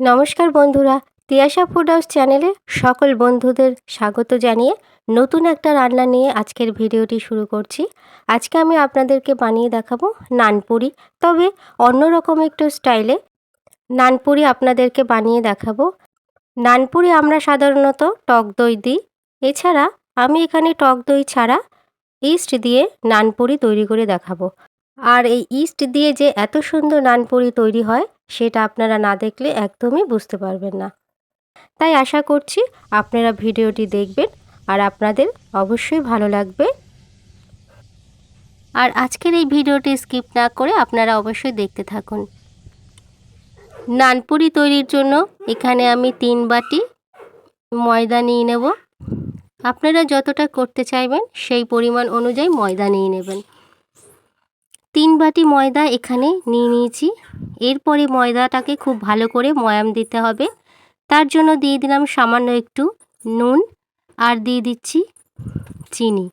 নমস্কার বন্ধুরা Tiyasha food house চ্যানেলে সকল বন্ধুদের স্বাগত জানিয়ে নতুন একটা রান্না নিয়ে আজকের ভিডিওটি শুরু করছি। আজকে আমি আপনাদেরকে বানিয়ে দেখাবো নানপুরি, তবে অন্যরকম একটু স্টাইলে নানপুরি আপনাদেরকে বানিয়ে দেখাবো। নানপুরি আমরা সাধারণত টক দই দিই, এছাড়া আমি এখানে টক দই ছাড়া ইস্ট দিয়ে নানপুরি তৈরি করে দেখাবো। আর এই ইস্ট দিয়ে যে এত সুন্দর নানপুরি তৈরি হয় সেটা আপনারা না দেখলে একদমই বুঝতে পারবেন না। তাই আশা করছি আপনারা ভিডিওটি দেখবেন আর আপনাদের অবশ্যই ভালো লাগবে। আর আজকের এই ভিডিওটি স্কিপ না করে আপনারা অবশ্যই দেখতে থাকুন। নানপুরি তৈরির জন্য এখানে আমি তিন বাটি ময়দা নিয়ে নেব। আপনারা যতটা করতে চাইবেন সেই পরিমাণ অনুযায়ী ময়দা নিয়ে নেবেন। তিন বাটি ময়দা এখানে নিয়ে নিয়েছি। এরপরে ময়দাটাকে খুব ভালো করে ময়াম দিতে হবে। তার জন্য দিয়ে দিলাম সামান্য একটু নুন আর দিয়ে দিচ্ছি চিনি।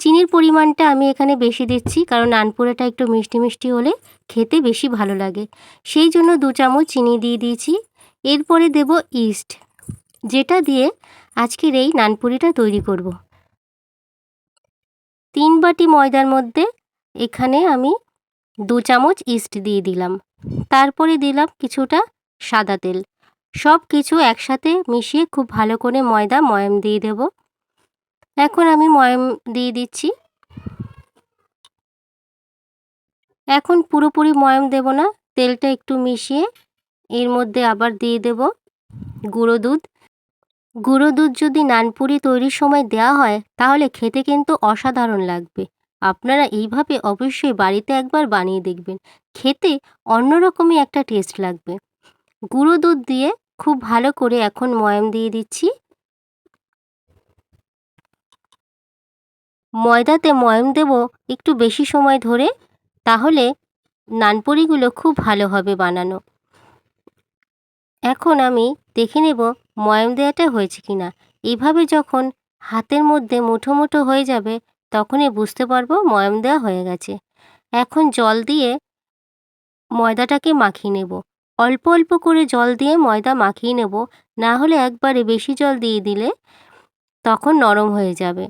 চিনির পরিমাণটা আমি এখানে বেশি দিচ্ছি কারণ নানপুরাটা একটু মিষ্টি মিষ্টি হলে খেতে বেশি ভালো লাগে। সেই জন্য দু চামচ চিনি দিয়ে দিয়েছি। এরপরে দেব ইস্ট, যেটা দিয়ে আজকের এই নানপুরিটা তৈরি করব। তিন বাটি ময়দার মধ্যে এখানে আমি দু চামচ ইস্ট দিয়ে দিলাম। তারপরে দিলাম কিছুটা সাদা তেল। সব কিছু একসাথে মিশিয়ে খুব ভালো করে ময়দা, ময়াম দিয়ে দেব। এখন আমি ময়াম দিয়ে দিচ্ছি। এখন পুরোপুরি ময়াম দেব না, তেলটা একটু মিশিয়ে এর মধ্যে আবার দিয়ে দেব গুঁড়ো দুধ। গুঁড়ো দুধ যদি নানপুরি তৈরির সময় দেওয়া হয়, তাহলে খেতে কিন্তু অসাধারণ লাগবে। আপনারা এইভাবে অবশ্যই বাড়িতে একবার বানিয়ে দেখবেন। খেতে অন্যরকমই একটা টেস্ট লাগবে। গুঁড়ো দুধ দিয়ে খুব ভালো করে এখন ময়াম দিয়ে দিচ্ছি। ময়দাতে ময়াম দেব একটু বেশি সময় ধরে, তাহলে নানপুরিগুলো খুব ভালো হবে বানানো। এখন আমি দেখে নেব ময়াম দেওয়াটা হয়েছে কি না এইভাবে যখন হাতের মধ্যে মুঠো মুঠো হয়ে যাবে তখনই বুঝতে পারব ময়াম দেওয়া হয়ে গেছে। এখন জল দিয়ে ময়দাটাকে মাখিয়ে নেব। অল্প অল্প করে জল দিয়ে ময়দা মাখিয়ে নেব। না হলে একবারে বেশি জল দিয়ে দিলে তখন নরম হয়ে যাবে।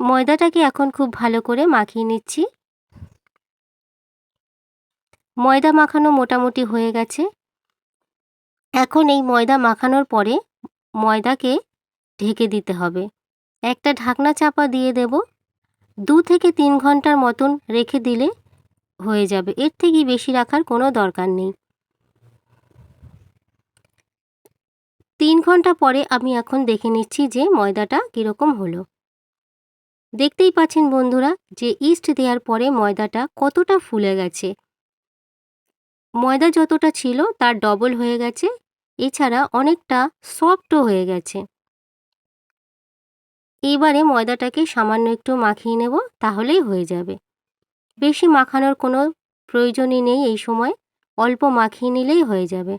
ময়দাটাকে এখন খুব ভালো করে মাখিয়ে নিচ্ছি। ময়দা মাখানো মোটামুটি হয়ে গেছে। এখন এই ময়দা মাখানোর পরে ময়দাকে ঢেকে দিতে হবে। একটা ঢাকনা চাপা দিয়ে দেব। দু থেকে তিন ঘণ্টার মতন রেখে দিলে হয়ে যাবে। এর থেকে বেশি রাখার কোনো দরকার নেই। তিন ঘণ্টা পরে আমি এখন দেখে নিচ্ছি যে ময়দাটা কীরকম হলো। দেখতেই পাচ্ছেন বন্ধুরা যে ইস্ট দেওয়ার পরে ময়দাটা কতটা ফুলে গেছে। ময়দা যতটা ছিল তার ডবল হয়ে গেছে। এছাড়া অনেকটা সফটও হয়ে গেছে। এবারে ময়দাটাকে সামান্য একটু মাখিয়ে নেব, তাহলেই হয়ে যাবে। বেশি মাখানোর কোনো প্রয়োজনই নেই এই সময়, অল্প মাখিয়ে নিলেই হয়ে যাবে।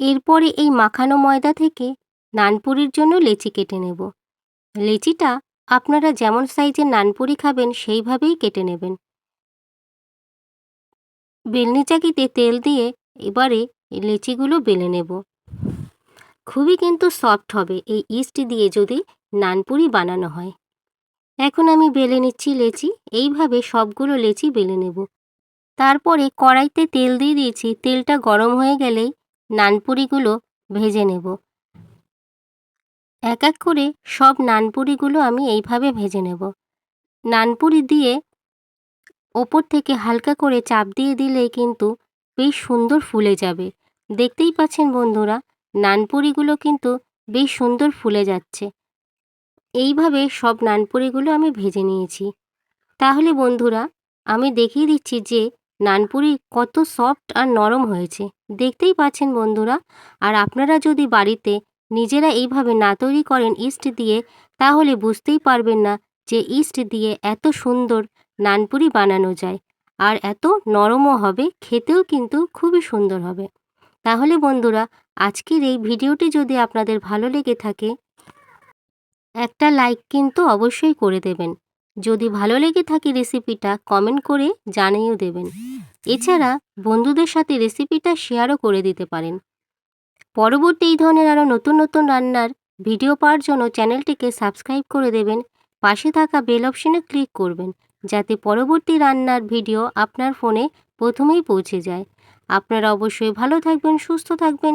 এরপরে এই মাখানো ময়দা থেকে নানপুরির জন্য লেচি কেটে নেব। লেচিটা আপনারা যেমন সাইজের নানপুরি খাবেন, সেইভাবেই কেটে নেবেন। বেলনি চাকিতে তেল দিয়ে এবারে লেচিগুলো বেলে নেব। খুবই কিন্তু সফট হবে। এই ইস্ট দিয়ে যদি নানপুরি বানানো হয়। এখন আমি বেলে নিচ্ছি লেচি। এইভাবে সবগুলো লেচি বেলে নেব। তারপরে কড়াইতে তেল দিয়ে দিয়েছি। তেলটা গরম হয়ে গেলেই নানপুরিগুলো ভেজে নেব। এক এক করে সব নানপুরিগুলো আমি এইভাবে ভেজে নেব। নানপুরি দিয়ে ওপর থেকে হালকা করে চাপ দিয়ে দিলেই কিন্তু বেশ সুন্দর ফুলে যাবে। দেখতেই পাচ্ছেন বন্ধুরা নানপুরিগুলো কিন্তু বেশ সুন্দর ফুলে যাচ্ছে। এইভাবে সব নানপুরিগুলো আমি ভেজে নিয়েছি। তাহলে বন্ধুরা, আমি দেখিয়ে দিচ্ছি যে নানপুরি কত সফট আর নরম হয়েছে। দেখতেই পাচ্ছেন বন্ধুরা, আর আপনারা যদি বাড়িতে নিজেরা এইভাবে না তৈরি করেন ইস্ট দিয়ে, তাহলে বুঝতেই পারবেন না যে ইস্ট দিয়ে এত সুন্দর নানপুরি বানানো যায়। আর এত নরমও হবে, খেতেও কিন্তু খুবই সুন্দর হবে। তাহলে বন্ধুরা আজকের এই ভিডিওটি যদি আপনাদের ভালো লেগে থাকে, একটা লাইক কিন্তু অবশ্যই করে দেবেন। যদি ভালো লেগে থাকে রেসিপিটা, কমেন্ট করে জানিয়েও দেবেন। এছাড়া বন্ধুদের সাথে রেসিপিটা শেয়ারও করে দিতে পারেন। পরবর্তী এই ধরনের আরও নতুন নতুন রান্নার ভিডিও পাওয়ার জন্য চ্যানেলটিকে সাবস্ক্রাইব করে দেবেন। পাশে থাকা বেল অপশনে ক্লিক করবেন, যাতে পরবর্তী রান্নার ভিডিও আপনার ফোনে প্রথমেই পৌঁছে যায়। আপনারা অবশ্যই ভালো থাকবেন, সুস্থ থাকবেন।